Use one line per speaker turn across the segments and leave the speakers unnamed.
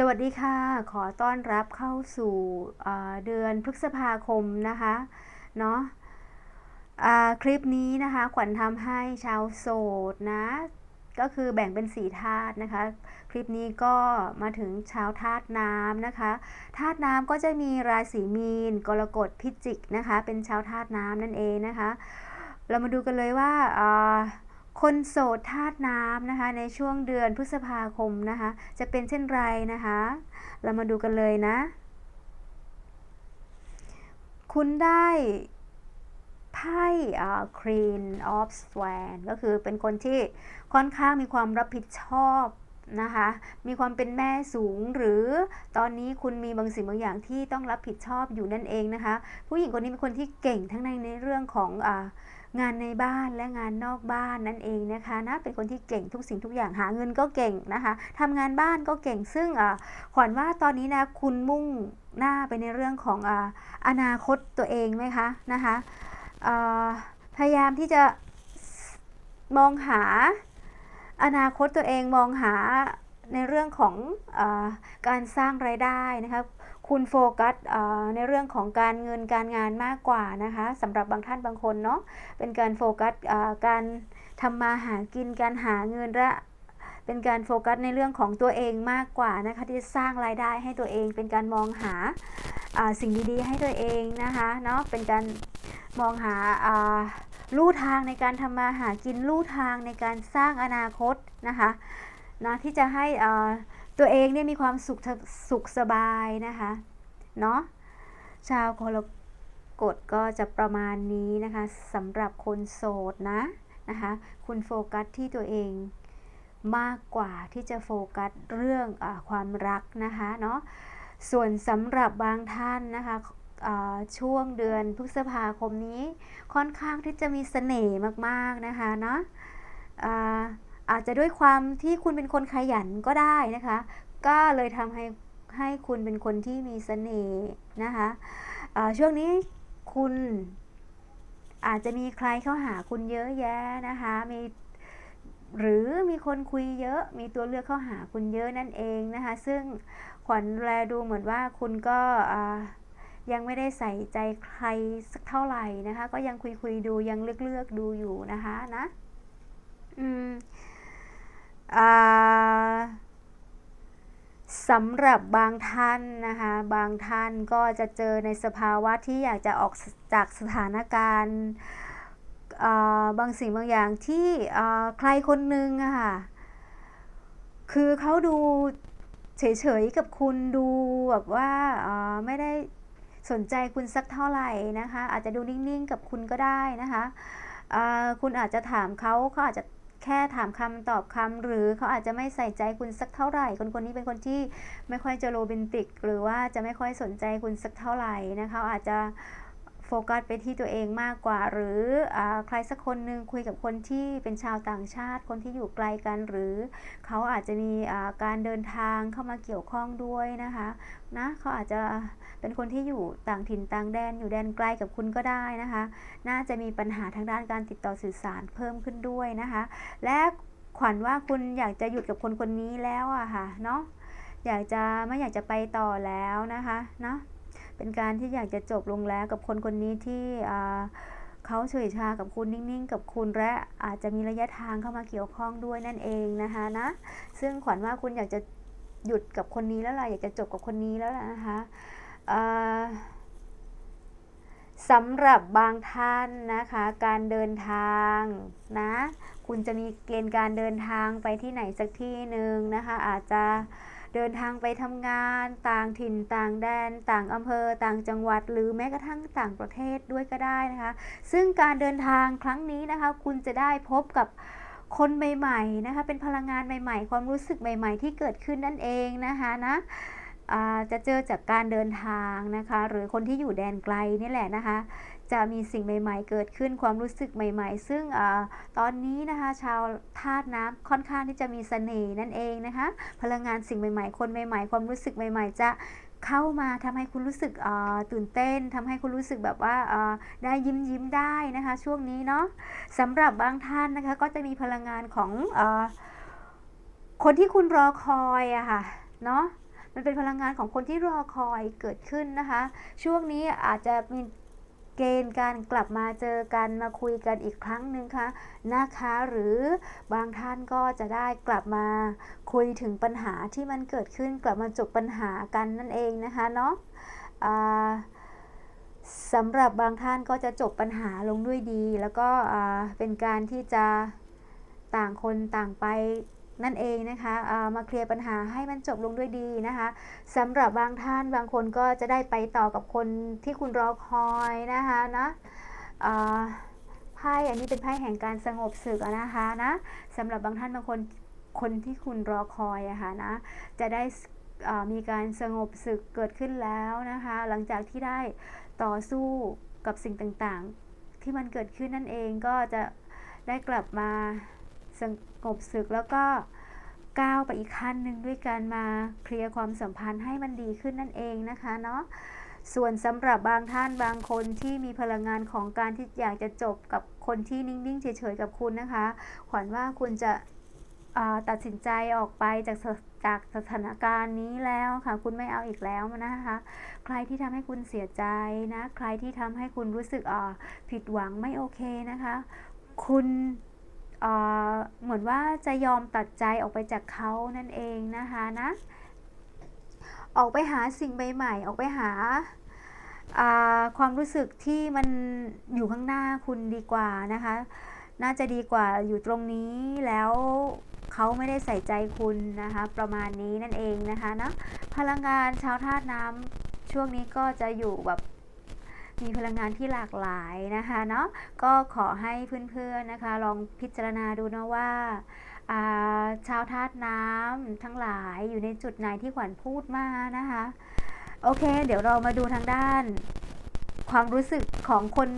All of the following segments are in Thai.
สวัสดีค่ะ ขอต้อนรับเข้าสู่เดือนพฤษภาคมนะคะเนาะคลิปนี้นะคะขวัญทำให้ชาวโสดนะ ก็คือแบ่งเป็นสีธาตุนะคะ คลิปนี้ก็มาถึงชาวธาตุน้ำนะคะธาตุน้ำก็จะมีราศีมีน กรกฎพิจิกนะคะ เป็นชาวธาตุน้ำนั่นเองนะคะ เรามาดูกันเลยว่าอ่า คนโสดธาตุน้ำนะคะ ในช่วงเดือนพฤษภาคมนะคะ จะเป็นเช่นไรนะคะ เรามาดูกันเลยนะ คุณได้ไพ่อ่า Queen of Swan ก็คือเป็นคนที่ค่อนข้างมีความรับผิดชอบนะคะ มีความเป็นแม่สูงหรือตอนนี้คุณมีบางสิ่งบางอย่างที่ต้องรับผิดชอบอยู่นั่นเองนะคะ ผู้หญิงคนนี้เป็นคนที่เก่งทั้งในในเรื่องของอ่า งานในบ้านและงานนอกบ้านนั่นเองนะคะนะเป็นคนที่เก่งทุกสิ่งทุกอย่างหาเงินก็เก่งนะคะทำงานบ้านก็เก่งซึ่งขวัญว่าตอนนี้นะคุณมุ่งหน้าไปในเรื่องของออนาคตตัวเองไหมคะนะคะพยายามที่จะมองหาอนาคตตัวเองมองหาในเรื่องของอการสร้างไรายได้นะคะ คุณโฟกัสในเรื่องของการเงินการงานมากกว่านะคะสำหรับบางท่านบางคนเนาะเป็นการโฟกัสการทำมาหากินการหาเงินและเป็นการโฟกัสในเรื่องของตัวเองมากกว่านะคะที่จะสร้างรายได้ให้ตัวเอง เป็นการมองหาสิ่งดีๆ ให้ตัวเองนะคะเนาะเป็นการมองหาลู่ทางในการทำมาหากินลู่ทางในการสร้างอนาคตนะคะนะที่จะให้ ตัวเองเนี่ยมีความสุขสุขสบายนะคะเนาะชาวกรกฎก็จะประมาณนี้นะคะสำหรับคนโสดนะนะคะคุณโฟกัสที่ตัวเองมากกว่าที่จะโฟกัสเรื่องอความรักนะคะเนาะส่วนสำหรับบางท่านนะคะช่วงเดือนพฤษภาคมนี้ค่อนข้างที่จะมีเสน่ห์มาก ๆ นะคะเนาะ อาจจะด้วยความที่คุณเป็นคนขยันก็ได้นะคะ ก็เลยทำให้ให้คุณเป็นคนที่มีเสน่ห์นะคะช่วงนี้คุณอาจจะมีใครเข้าหาคุณเยอะแยะนะคะมีหรือมีคนคุยเยอะ มีตัวเลือกเข้าหาคุณเยอะนั่นเองนะคะ ซึ่งขวัญแลดูเหมือนว่าคุณก็ยังไม่ได้ใส่ใจใครสักเท่าไหร่นะคะ ก็ยังคุยคุยดูยังเลือกเลือกดูอยู่นะคะนะ อืม สำหรับบางท่านนะคะ บางท่านก็จะเจอในสภาวะที่อยากจะออกจากสถานการณ์บางสิ่งบางอย่างที่ใครคนหนึ่งอะค่ะ คือเขาดูเฉยๆกับคุณดูแบบว่าไม่ได้สนใจคุณสักเท่าไหร่นะคะ อาจจะดูนิ่งๆกับคุณก็ได้นะคะคุณอาจจะถามเขาเขาอาจจะ แค่ถามคำตอบคำหรือเขาอาจจะไม่ใส่ใจคุณสักเท่าไหร่ คนคนนี้เป็นคนที่ไม่ค่อยจะโรแมนติก หรือว่าจะไม่ค่อยสนใจคุณสักเท่าไหร่นะคะอาจจะ โฟกัสไปที่ตัวเองมากกว่า หรืออใครสักคนหนึ่งคุยกับคนที่เป็นชาวต่างชาติ คนที่อยู่ไกลกัน หรือเขาอาจจะมีการเดินทางเข้ามาเกี่ยวข้องด้วยนะคะนะเขาอาจจะเป็นคนที่อยู่ต่างถิ่นต่างแดนอยู่แดนไกลกับคุณก็ได้นะคะ น่าจะมีปัญหาทางด้านการติดต่อสื่อสารเพิ่มขึ้นด้วยนะคะ และขวัญว่าคุณอยากจะหยุดกับคนคนนี้แล้วอะค่ะเนาะอยากจะไม่อยากจะไปต่อแล้วนะคะเนาะ เป็นการที่อยากจะจบลงแล้วกับคนคนนี้ที่เขาเฉยชากับคุณนิ่งๆ กับคุณและอาจจะมีระยะทางเข้ามาเกี่ยวข้องด้วยนั่นเองนะคะนะซึ่งขวัญว่าคุณอยากจะหยุดกับคนนี้แล้วล่ะอยากจะจบกับคนนี้แล้วล่ะนะคะสำหรับบางท่านนะคะ การเดินทางนะ คุณจะมีเกณฑ์การเดินทางไปที่ไหนสักที่หนึ่งนะคะ อาจจะ เดินทางไปทำงาน ต่างถิ่นต่างแดน ต่างอำเภอ ต่างจังหวัด หรือแม้กระทั่งต่างประเทศด้วยก็ได้นะคะ ซึ่งการเดินทางครั้งนี้นะคะ คุณจะได้พบกับคนใหม่ๆนะคะเป็นพลังงานใหม่ ๆ ความรู้สึกใหม่ ๆ ที่เกิดขึ้นนั่นเองนะคะนะจะเจอจากการเดินทางนะคะ หรือคนที่อยู่แดนไกลนี่แหละนะคะ จะมีสิ่งใหม่ ๆ เกิดขึ้นความรู้สึกใหม่ ๆ ซึ่งอตอนนี้นะคะชาวธาตุน้ำค่อนข้างที่จะมีเสน่ห์นั่นเองนะคะ พลังงานสิ่งใหม่ ๆ คนใหม่ ๆ ความรู้สึกใหม่ ๆ จะเข้ามาทำให้คุณรู้สึกตื่นเต้นทำให้คุณรู้สึกแบบว่าได้ยิ้มยิ้มได้นะคะ ช่วงนี้เนาะสำหรับบางท่านนะคะก็จะมีพลังงานของอคนที่คุณรอคอยอะค่ะเนาะมันเป็นพลังงานของคนที่รอคอยเกิดขึ้นนะคะ ช่วงนี้อาจจะมี เกณฑ์การกลับมาเจอกันมาคุยกันอีกครั้งหนึ่งค่ะนะคะ หรือบางท่านก็จะได้กลับมาคุยถึงปัญหาที่มันเกิดขึ้นกลับมาจบปัญหากันนั่นเองนะคะเนาะสำหรับบางท่านก็จะจบปัญหาลงด้วยดี แล้วก็เป็นการที่จะต่างคนต่างไป นั่นเองนะคะามาเคลียร์ปัญหาให้มันจบลงด้วยดีนะคะสำหรับบางท่านบางคนก็จะได้ไปต่อกับคนที่คุณรอคอยนะคะนะไพ่อันนี้เป็นไพ่แห่งการสงบศึกนะคะนะสำหรับบางท่านบางคนคนที่คุณรอคอยอะค่ะนะจะได้มีการสงบศึกเกิดขึ้นแล้วนะคะ หลังจากที่ได้ต่อสู้กับสิ่งต่างๆ ที่มันเกิดขึ้นนั่นเองก็จะได้กลับมา สงบศึกแล้วก็ก้าวไปอีกขั้นหนึ่งด้วยการมาเคลียร์ความสัมพันธ์ให้มันดีขึ้นนั่นเองนะคะเนาะส่วนสำหรับบางท่านบางคนที่มีพลังงานของการที่อยากจะจบกับคนที่นิ่งๆเฉยๆกับคุณนะคะ ขวัญว่าคุณจะตัดสินใจออกไปจากสจากสถานการณ์นี้แล้วค่ะ คุณไม่เอาอีกแล้วนะคะ ใครที่ทำให้คุณเสียใจนะ ใครที่ทำให้คุณรู้สึกอ่าผิดหวังไม่โอเคนะคะ คุณ เหมือนว่าจะยอมตัดใจออกไปจากเขานั่นเองนะคะนะออกไปหาสิ่งใหม่ๆออกไปหาความรู้สึกที่มันอยู่ข้างหน้าคุณดีกว่านะคะ น่าจะดีกว่าอยู่ตรงนี้แล้วเขาไม่ได้ใส่ใจคุณนะคะ ประมาณนี้นั่นเองนะคะนะพลังงานชาวธาตุน้ำช่วงนี้ก็จะอยู่แบบ มีพลังงานที่หลากหลายนะคะเนาะก็ขอให้เพื่อนๆนะคะ ลองพิจารณาดูนะว่าาชาวธาตุน้ำทั้งหลายอยู่ในจุดไหนที่ขวัญพูดมานะคะ โอเค เดี๋ยวเรามาดูทางด้าน ความรู้สึกของคน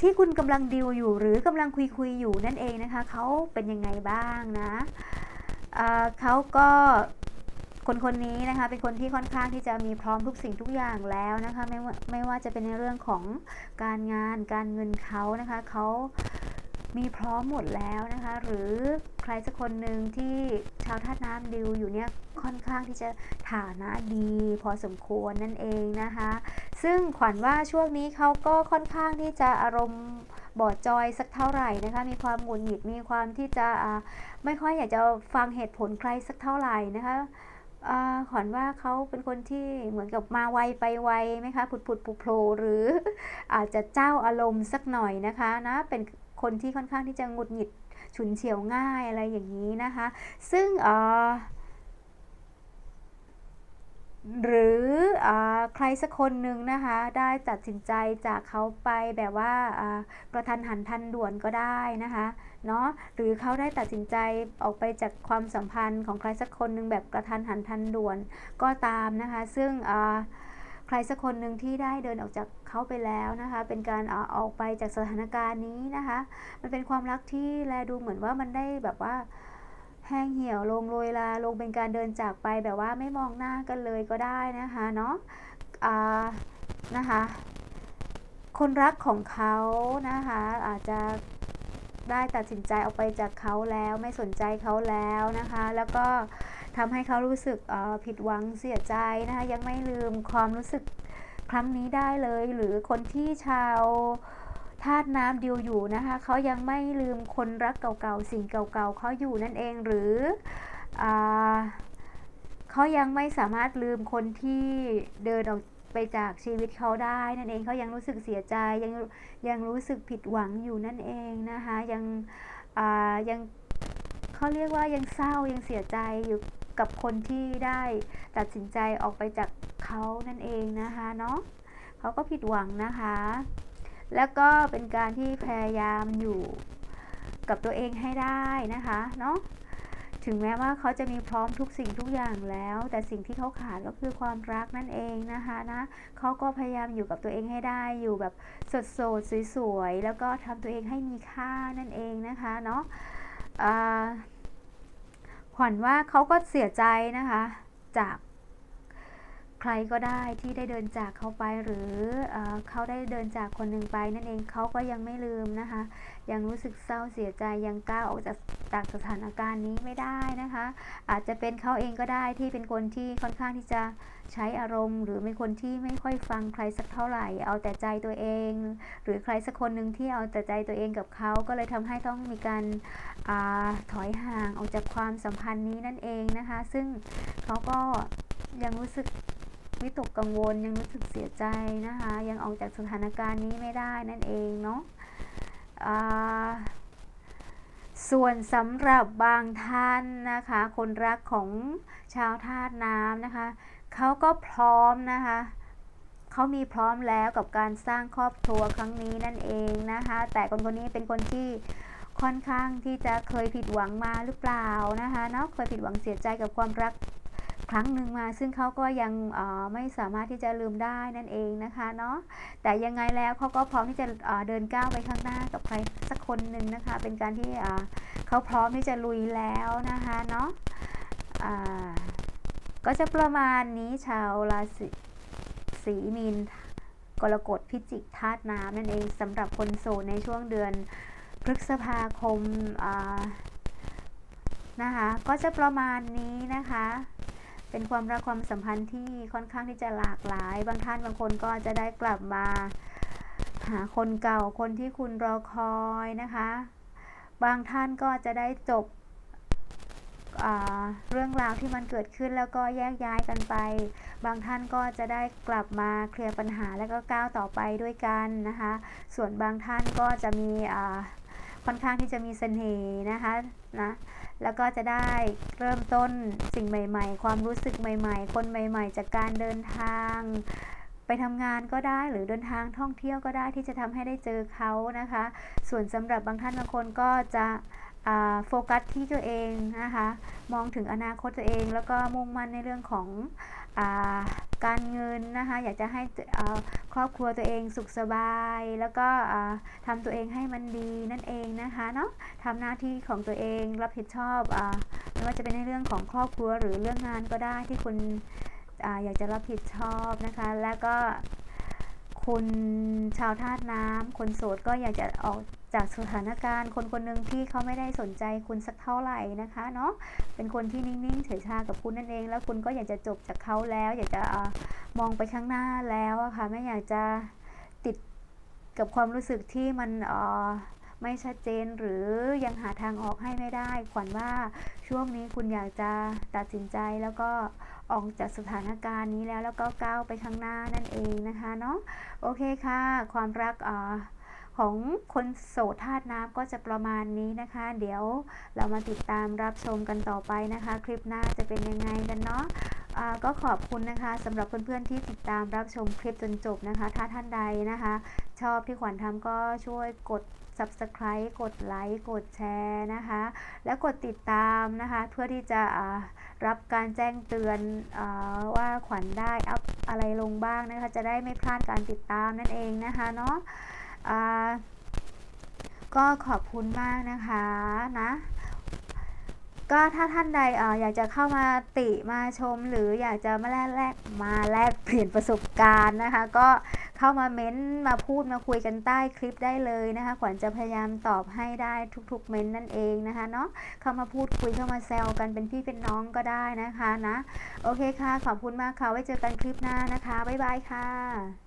ที่คุณกำลังดิวอยู่ หรือกำลังคุยคุยอยู่นั่นเองนะคะเขาเป็นยังไงบ้างนะเขาก็ คนคนนี้นะคะเป็นคนที่ค่อนข้างที่จะมีพร้อมทุกสิ่งทุกอย่างแล้วนะคะไม่ว่าไม่ว่าจะเป็นในเรื่องของการงานการเงินเขานะคะเขามีพร้อมหมดแล้วนะคะ หรือใครสักคนหนึ่งที่ชาวธาตุน้ำดิวอยู่เนี่ยค่อนข้างที่จะฐานะดี พอสมควรนั่นเองนะคะ ซึ่งขวัญว่าช่วงนี้เขาก็ค่อนข้างที่จะอารมณ์บอดจอยสักเท่าไหร่นะคะ มีความหงุดหงิดมีความที่จะไม่ค่อยอยากจะฟังเหตุผลใครสักเท่าไหร่นะคะ ขอนว่าเขาเป็นคนที่เหมือนกับมาไวไปไวไหมคะผุดผุดปุโผล่หรืออาจจะเจ้าอารมณ์สักหน่อยนะคะนะเป็นคนที่ค่อนข้างที่จะงุดหงิดฉุนเฉียวง่ายอะไรอย่างนี้นะคะ ซึ่งอ่อ หรืออใครสักคนหนึ่งนะคะ ได้ตัดสินใจจากเขาไปแบบว่ากระทันหันทันด่วนก็ได้นะคะเนาะหรือเขาได้ตัดสินใจออกไปจากความสัมพันธ์ของใครสักคนหนึ่งแบบกระทันหันทันด่วนก็ตามนะคะ ซึ่งใครสักคนหนึ่งที่ได้เดินออกจากเขาไปแล้วนะคะ เป็นการอออกไปจากสถานการณ์นี้นะคะ มันเป็นความรักที่แลดูเหมือนว่ามันได้แบบว่า แห้งเหี่ยวลงโรยลาลงเป็นการเดินจากไปแบบว่าไม่มองหน้ากันเลยก็ได้นะคะเนาะอ่านะคะ คนรักของเขานะคะอาจจะได้ตัดสินใจออกไปจากเขาแล้วไม่สนใจเขาแล้วนะคะ แล้วก็ทำให้เขารู้สึกผิดหวังเสียใจนะคะยังไม่ลืมความรู้สึกครั้งนี้ได้เลย หรือคนที่ชาว ธาตุน้ำดิวอยู่นะคะเขายังไม่ลืมคนรักเก่าๆสิ่งเก่าๆเขาอยู่นั่นเองหรืออเขายังไม่สามารถลืมคนที่เดินออกไปจากชีวิตเขาได้นั่นเองเขายังรู้สึกเสียใจยังยังรู้สึกผิดหวังอยู่นั่นเองนะคะยังยังเขาเรียกว่ายังเศร้ายังเสียใจอยู่กับคนที่ได้ตัดสินใจออกไปจากเขานั่นเองนะคะเนาะเขาก็ผิดหวังนะคะ แล้วก็เป็นการที่พยายามอยู่กับตัวเองให้ได้นะคะเนาะถึงแม้ว่าเขาจะมีพร้อมทุกสิ่งทุกอย่างแล้ว แต่สิ่งที่เขาขาดก็คือความรักนั่นเองนะคะนะเขาก็พยายามอยู่กับตัวเองให้ได้อยู่แบบสดสดสวยๆแล้วก็ทำตัวเองให้มีค่านั่นเองนะคะเนาะขวัญว่าเขาก็เสียใจนะคะ จาก ใครก็ได้ที่ได้เดินจากเขาไปหรือเอเขาได้เดินจากคนหนึ่งไปนั่นเองเขาก็ยังไม่ลืมนะคะ ยังรู้สึกเศร้าเสียใจยังก้าวออกจากจากสถานการณ์นี้ไม่ได้นะคะ อาจจะเป็นเขาเองก็ได้ที่เป็นคนที่ค่อนข้างที่จะใช้อารมณ์ หรือเป็นคนที่ไม่ค่อยฟังใครสักเท่าไหร่ เอาแต่ใจตัวเอง หรือใครสักคนหนึ่งที่เอาแต่ใจตัวเองกับเขาก็เลยทำให้ต้องมีการอาถอยห่างออกจากความสัมพันธ์นี้นั่นเองนะคะ ซึ่งเขาก็ยังรู้สึก วิตกกังวลยังรู้สึกเสียใจนะคะ ยังออกจากสถานการณ์นี้ไม่ได้นั่นเองเนาะส่วนสำหรับบางท่านนะคะ คนรักของชาวธาตุน้ำนะคะเขาก็พร้อมนะคะเขามีพร้อมแล้วกับการสร้างครอบครัวครั้งนี้นั่นเองนะคะ แต่คนคนนี้เป็นคนที่ค่อนข้างที่จะเคยผิดหวังมาหรือเปล่านะคะเนาะเคยผิดหวังเสียใจกับความรัก ครั้งหนึ่งมา ซึ่งเขาก็ยังออไม่สามารถที่จะลืมได้นั่นเองนะคะเนาะแต่ยังไงแล้วเขาก็พร้อมที่จะเเดินก้าวไปข้างหน้ากับใครสักคนหนึ่งนะคะ เป็นการที่เขาพร้อมที่จะลุยแล้วนะคะเนาะก็จะประมาณนี้ชาวราศีสีมีนกรกฎพิจิกธาตุน้ำนั่นเองสำหรับคนโสดในช่วงเดือนพฤษภาคมนะคะก็จะประมาณนี้นะคะ เป็นความรักความสัมพันธ์ที่ค่อนข้างที่จะหลากหลาย บางท่านบางคนก็จะได้กลับมา หาคนเก่าคนที่คุณรอคอยนะคะ บางท่านก็จะได้จบเรื่องราวที่มันเกิดขึ้นแล้วก็แยกย้ายกันไป บางท่านก็จะได้กลับมาเคลียร์ปัญหาแล้วก็ก้าวต่อไปด้วยกันนะคะ ส่วนบางท่านก็จะมีอ่า ค่อนข้างที่จะมีเสน่ห์นะคะนะแล้วก็จะได้เริ่มต้นสิ่งใหม่ ๆ ความรู้สึกใหม่ ๆ คนใหม่ ๆ จากการเดินทาง ไปทำงานก็ได้หรือเดินทางท่องเที่ยวก็ได้ที่จะทำให้ได้เจอเขานะคะ ส่วนสำหรับบางท่านบางคนก็จะโฟกัสที่ตัวเองนะคะ มองถึงอนาคตตัวเอง แล้วก็มุ่งมั่นในเรื่องของ การเงินนะคะอยากจะให้ครอบครัวตัวเองสุขสบาย แล้วก็อ่าทำตัวเองให้มันดีนั่นเองนะคะเนาะทำหน้าที่ของตัวเองรับผิดชอบอไม่ว่าจะเป็นในเรื่องของครอบครัวหรือเรื่องงานก็ได้ที่คุณออยากจะรับผิดชอบนะคะ แล้วก็ คุณชาวธาตุน้ำคนโสดก็อยากจะออกจากสถานการณ์คนคนหนึ่งที่เขาไม่ได้สนใจคุณสักเท่าไหร่นะคะเนาะเป็นคนที่นิ่งๆเฉยชากับคุณนั่นเอง แล้วคุณก็อยากจะจบจากเขาแล้ว อยากจะอมองไปข้างหน้าแล้วอะค่ะไม่อยากจะติดกับความรู้สึกที่มันอ่อไม่ชัดเจนหรือยังหาทางออกให้ไม่ได้ ขวัญว่าช่วงนี้คุณอยากจะตัดสินใจแล้วก็ ออกจากสถานการณ์นี้แล้วแล้วก็ก้าวไปข้างหน้านั่นเองนะคะเนาะโอเคค่ะ ความรักอของคนโสดธาตุน้ำก็จะประมาณนี้นะคะ เดี๋ยวเรามาติดตามรับชมกันต่อไปนะคะ คลิปหน้าจะเป็นยังไงกันเนาะก็ขอบคุณนะคะสำหรับเพื่อนๆที่ติดตามรับชมคลิปจนจบนะคะ ถ้าท่านใดนะคะ ชอบที่ขวัญทำก็ช่วยกด subscribe กดไลค์กดแชร์นะคะ แล้วกดติดตามนะคะ เพื่อที่จะรับการแจ้งเตือนอว่าขวัญได้อัพอะไรลงบ้างนะคะ จะได้ไม่พลาดการติดตามนั่นเองนะคะเนาะก็ขอบคุณมากนะคะนะก็ถ้าท่านใดอออยากจะเข้ามาติมาชม หรืออยากจะมาแลกแลกมาแลกเปลี่ยนประสบการณ์นะคะ ก็ เข้ามาเม้นต์มาพูดมาคุยกันใต้คลิปได้เลยนะคะ ขวัญจะพยายามตอบให้ได้ทุกๆเม้นต์นั่นเองนะคะเนาะเข้ามาพูดคุยเข้ามาแซวกันเป็นพี่เป็นน้องก็ได้นะคะนะ โอเคค่ะ ขอบคุณมากค่ะไว้เจอกันคลิปหน้านะคะบ๊ายบายค่ะ